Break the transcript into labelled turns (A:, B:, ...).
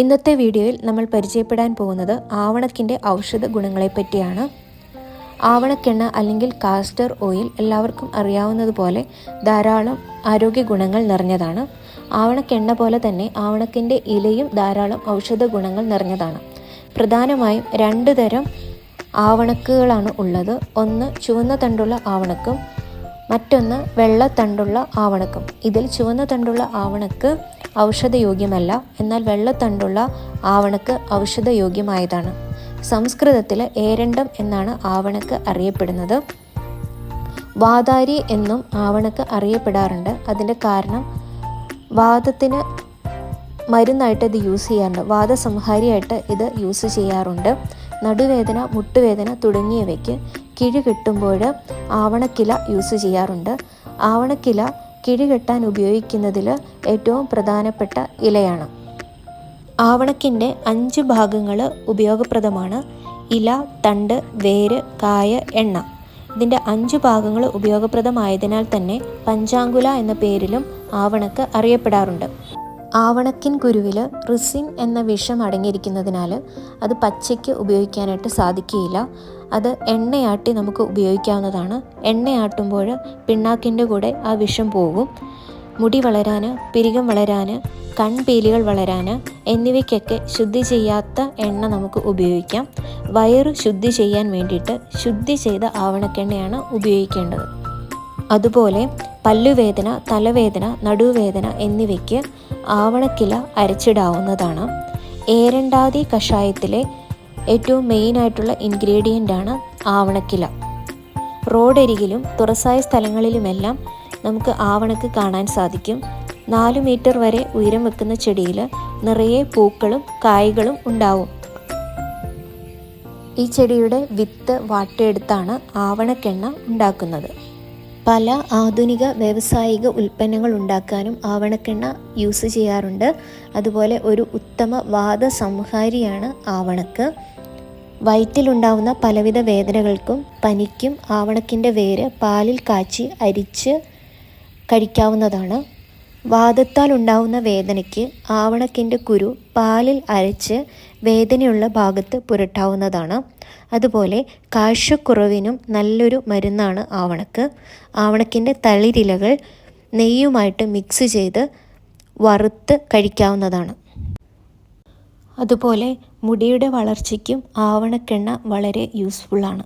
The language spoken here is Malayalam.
A: ഇന്നത്തെ വീഡിയോയിൽ നമ്മൾ പരിചയപ്പെടാൻ പോകുന്നത് ആവണക്കിന്റെ ഔഷധ ഗുണങ്ങളെപ്പറ്റിയാണ് ആവണക്കെണ്ണ അല്ലെങ്കിൽ കാസ്റ്റർ ഓയിൽ എല്ലാവർക്കും അറിയാവുന്നതുപോലെ ധാരാളം ആരോഗ്യ ഗുണങ്ങൾ നിറഞ്ഞതാണ്. ആവണക്കെണ്ണ പോലെ തന്നെ ആവണക്കിന്റെ ഇലയും ധാരാളം ഔഷധ ഗുണങ്ങൾ നിറഞ്ഞതാണ്. പ്രധാനമായും രണ്ട് തരം ആവണക്കുകളാണ് ഉള്ളത്. ഒന്ന് ചുവന്ന തണ്ടുള്ള ആവണക്കും മറ്റൊന്ന് വെള്ള തണ്ടുള്ള ആവണക്കും. ഇതിൽ ചുവന്ന തണ്ടുള്ള ആവണക്ക് ഔഷധയോഗ്യമല്ല. എന്നാൽ വെള്ളത്തണ്ടുള്ള ആവണക്ക് ഔഷധയോഗ്യമായതാണ്. സംസ്കൃതത്തിൽ ഏരണ്ടം എന്നാണ് ആവണക്ക് അറിയപ്പെടുന്നത്. വാതാരി എന്നും ആവണക്ക് അറിയപ്പെടാറുണ്ട്. അതിന്റെ കാരണം വാദത്തിന് മരുന്നായിട്ട് ഇത് യൂസ് ചെയ്യാറുണ്ട്. വാദസംഹാരിയായിട്ട് ഇത് യൂസ് ചെയ്യാറുണ്ട്. നടുവേദന മുട്ടുവേദന തുടങ്ങിയവയ്ക്ക് കിഴി കിട്ടുമ്പോൾ ആവണക്കില യൂസ് ചെയ്യാറുണ്ട്. ആവണക്കില കിഴി കെട്ടാൻ ഉപയോഗിക്കുന്നതിൽ ഏറ്റവും പ്രധാനപ്പെട്ട ഇലയാണ്. ആവണക്കിന്റെ അഞ്ച് ഭാഗങ്ങൾ ഉപയോഗപ്രദമാണ്. ഇല തണ്ട് വേര് കായ എണ്ണ. ഇതിന്റെ അഞ്ച് ഭാഗങ്ങൾ ഉപയോഗപ്രദമായതിനാൽ തന്നെ പഞ്ചാങ്കുല എന്ന പേരിലും ആവണക്ക് അറിയപ്പെടാറുണ്ട്. ആവണക്കിൻ കുരുവിൽ റിസിൻ എന്ന വിഷം അടങ്ങിയിരിക്കുന്നതിനാൽ അത് പച്ചയ്ക്ക് ഉപയോഗിക്കാനായിട്ട് സാധിക്കുകയില്ല. അത് എണ്ണയാട്ടി നമുക്ക് ഉപയോഗിക്കാവുന്നതാണ്. എണ്ണയാട്ടുമ്പോൾ പിണ്ണാക്കിന്റെ കൂടെ ആ വിഷം പോകും. മുടി വളരാൻ പിരികം വളരാൻ കൺപീലികൾ വളരാൻ എന്നിവയ്ക്കൊക്കെ ശുദ്ധി ചെയ്യാത്ത എണ്ണ നമുക്ക് ഉപയോഗിക്കാം. വയറ് ശുദ്ധി ചെയ്യാൻ വേണ്ടിയിട്ട് ശുദ്ധി ചെയ്ത ആവണക്കെണ്ണയാണ് ഉപയോഗിക്കേണ്ടത്. അതുപോലെ പല്ലുവേദന തലവേദന നടുവേദന എന്നിവയ്ക്ക് ആവണക്കില അരച്ചിടാവുന്നതാണ്. ഏരണ്ടാതി കഷായത്തിലെ ഏറ്റവും മെയിനായിട്ടുള്ള ആണ് ആവണക്കില. റോഡരികിലും തുറസായ സ്ഥലങ്ങളിലുമെല്ലാം നമുക്ക് ആവണക്ക് കാണാൻ സാധിക്കും. നാലു മീറ്റർ വരെ ഉയരം വെക്കുന്ന ചെടിയിൽ നിറയെ പൂക്കളും കായ്കളും ഉണ്ടാവും. ഈ ചെടിയുടെ വിത്ത് വാട്ടിയെടുത്താണ് ആവണക്കെണ്ണ ഉണ്ടാക്കുന്നത്. പല ആധുനിക വ്യവസായിക ഉൽപ്പന്നങ്ങൾ ഉണ്ടാക്കാനും ആവണക്കെണ്ണ യൂസ് ചെയ്യാറുണ്ട്. അതുപോലെ ഒരു ഉത്തമ വാദസംഹാരിയാണ് ആവണക്ക്. വയറ്റിലുണ്ടാവുന്ന പലവിധ വേദനകൾക്കും പനിക്കും ആവണക്കിന്റെ വേര് പാലിൽ കാച്ചി അരിച്ച് കഴിക്കാവുന്നതാണ്. വാദത്താൽ ഉണ്ടാവുന്ന വേദനയ്ക്ക് ആവണക്കിന്റെ കുരു പാലിൽ അരച്ച് വേദനയുള്ള ഭാഗത്ത് പുരട്ടാവുന്നതാണ്. അതുപോലെ കാഴ്ചക്കുറവിനും നല്ലൊരു മരുന്നാണ് ആവണക്ക്. ആവണക്കിന്റെ തളിരിലകൾ നെയ്യുമായിട്ട് മിക്സ് ചെയ്ത് വറുത്ത് കഴിക്കാവുന്നതാണ്. അതുപോലെ മുടിയുടെ വളർച്ചയ്ക്കും ആവണക്കെണ്ണ വളരെ യൂസ്ഫുള്ളാണ്